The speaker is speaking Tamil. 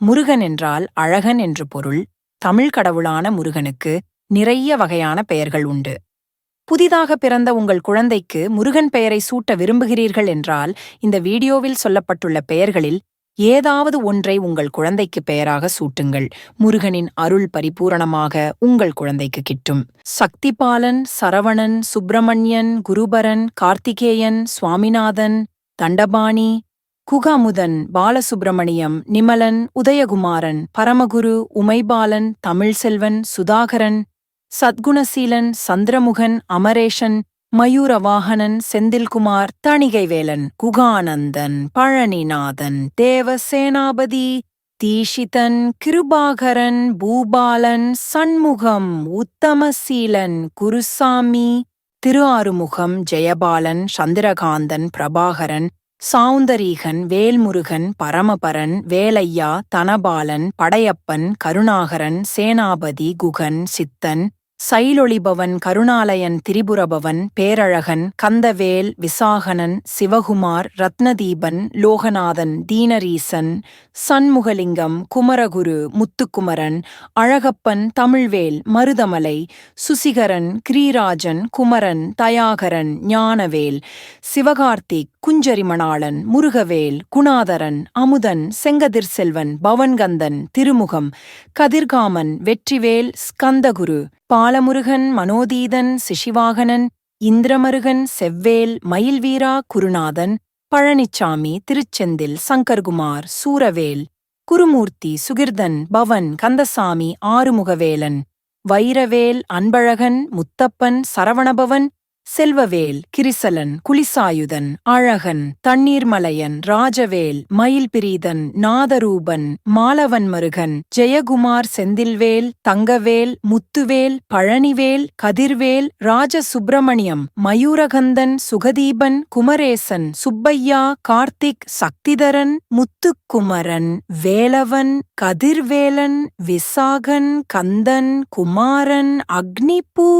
முருகன் என்றால் அழகன் என்று பொருள். தமிழ் கடவுளான முருகனுக்கு நிறைய வகையான பெயர்கள் உண்டு. புதிதாக பிறந்த உங்கள் குழந்தைக்கு முருகன் பெயரை சூட்ட விரும்புகிறீர்கள் என்றால் இந்த வீடியோவில் சொல்லப்பட்டுள்ள பெயர்களில் ஏதாவது ஒன்றை உங்கள் குழந்தைக்கு பெயராக சூட்டுங்கள். முருகனின் அருள் பரிபூரணமாக உங்கள் குழந்தைக்கு கிட்டும். சக்திபாலன் சரவணன் சுப்பிரமணியன் குருபரன் கார்த்திகேயன் சுவாமிநாதன் தண்டபாணி குகாமுதன் பாலசுப்பிரமணியம் நிமலன் உதயகுமாரன் பரமகுரு உமைபாலன் தமிழ்செல்வன் சுதாகரன் சத்குணசீலன் சந்திரமுகன் அமரேஷன் மயூரவாகனன் செந்தில்குமார் தணிகைவேலன் குகானந்தன் பழனிநாதன் தேவசேனாபதி தீஷிதன் கிருபாகரன் பூபாலன் சண்முகம் உத்தமசீலன் குருசாமி திரு ஆறுமுகம் ஜெயபாலன் சந்திரகாந்தன் பிரபாகரன் சௌந்தரீகன் வேல்முருகன் பரமபரன் வேலையா தனபாலன் படையப்பன் கருணாகரன் சேனாபதி குகன் சித்தன் சைலொளிபவன் கருணாலயன் திரிபுரபவன் பேரழகன் கந்தவேல் விசாகனன் சிவகுமார் ரத்னதீபன் லோகநாதன் தீனரீசன் சண்முகலிங்கம் குமரகுரு முத்துக்குமரன் அழகப்பன் தமிழ்வேல் மருதமலை சுசிகரன் கிரீராஜன் குமரன் தயாகரன் ஞானவேல் சிவகார்த்திக் குஞ்சரிமணாளன் முருகவேல் குணாதரன் அமுதன் செங்கதிர் செல்வன் பவன்கந்தன் திருமுகம் கதிர்காமன் வெற்றிவேல் ஸ்கந்தகுரு பா பாலமுருகன் மனோதீதன் சிசிவாகனன் இந்திரமருகன் செவ்வேல் மயில்வீரா குருநாதன் பழனிச்சாமி திருச்செந்தில் சங்கர்குமார் சூரவேல் குருமூர்த்தி சுகிர்தன் பவன் கந்தசாமி ஆறுமுகவேலன் வைரவேல் அன்பழகன் முத்தப்பன் சரவணபவன் செல்வவேல் கிரிசலன் குலிசாயுதன் அழகன் தண்ணீர்மலையன் ராஜவேல் மயில்பிரீதன் நாதரூபன் மாலவன் மருகன் ஜெயகுமார் செந்தில்வேல் தங்கவேல் முத்துவேல் பழனிவேல் கதிர்வேல் ராஜசுப்பிரமணியம் மயூரகந்தன் சுகதீபன் குமரேசன் சுப்பையா கார்த்திக் சக்திதரன் முத்துக்குமரன் வேலவன் கதிர்வேலன் விசாகன் கந்தன் குமாரன் அக்னிபூ